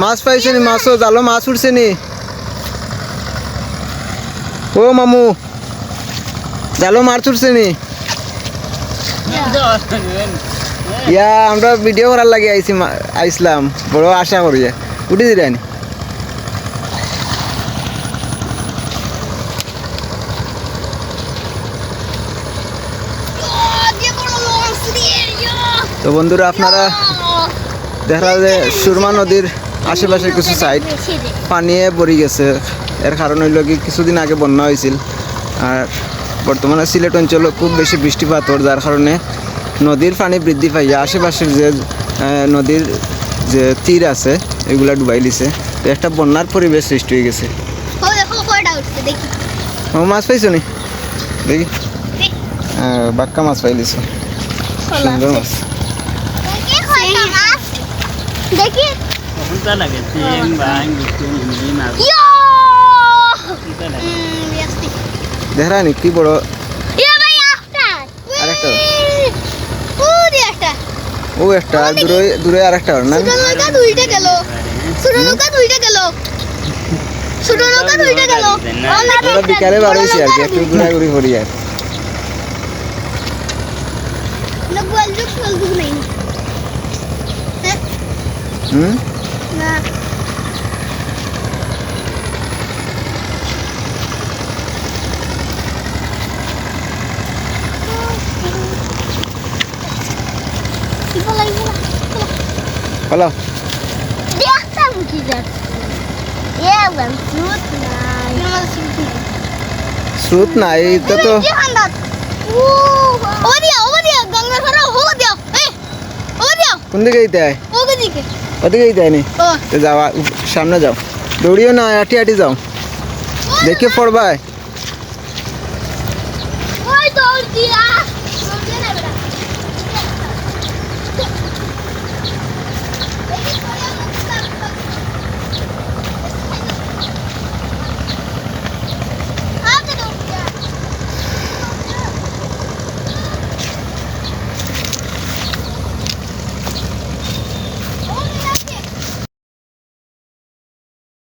মাছ পাইছে নি মাছও জালো মাছ উঠছে নি ও মামু জালো মাছ উঠছে নি ইয়া, আমরা ভিডিও করার লাগে আইছি আইসলাম বড় আশা করি উঠে দিলেন তো বন্ধুরা, আপনারা দেখা যায় সুরমা নদীর আশেপাশে কিছু সাইড পানিয়ে ভরে গেছে। এর কারণ হইল কি কিছুদিন আগে বন্যা হয়েছিল আর বর্তমানে সিলেট অঞ্চলে খুব বেশি বৃষ্টিপাত হওয়ার যার কারণে নদীর পানি বৃদ্ধি পাইয়া আশেপাশের যে নদীর যে তীর আছে এগুলা ডুবাই দিছে। তো একটা বন্যার পরিবেশ সৃষ্টি হয়ে গেছে। ও মাছ পাইছো নি? দেখি। বাক্কা মাছ পাইলিছে সুন্দর মাছ? দেখি। কোনটা লাগে চিং বাং গুটু হিন্দি মাছ ইয়ো কোনটা লাগে দেখা নি কি বড় ইয়ো আরেকটা ও একটা দূরে দূরে আর একটা না ছোট নৌকা দুইটা গেল ছোট নৌকা দুইটা গেল ছোট নৌকা দুইটা গেল ওটা বিকালে বার হয়েছে আর কি একটু ঘোরাঘুরি করি আর লোক বল ফল যুগ নাই? হুম না ইবলা ইবলা হলো দেখতাম কি যাচ্ছে এ ওয়ান ফ্রুট নাই আমার ফ্রুট নাই স্রোত নাই তো তো ও ও দিয়া ও দিয়া গঙ্গা ধরো ও দিয়া এ ও দিয়া কোন দিকে যেতে হয় ও দিকে ওদিকে। যেতে হয় নি। ও। তো যাও সামনে যাও। দৌড়িও না আটি আটি যাও। দেখে দিয়া।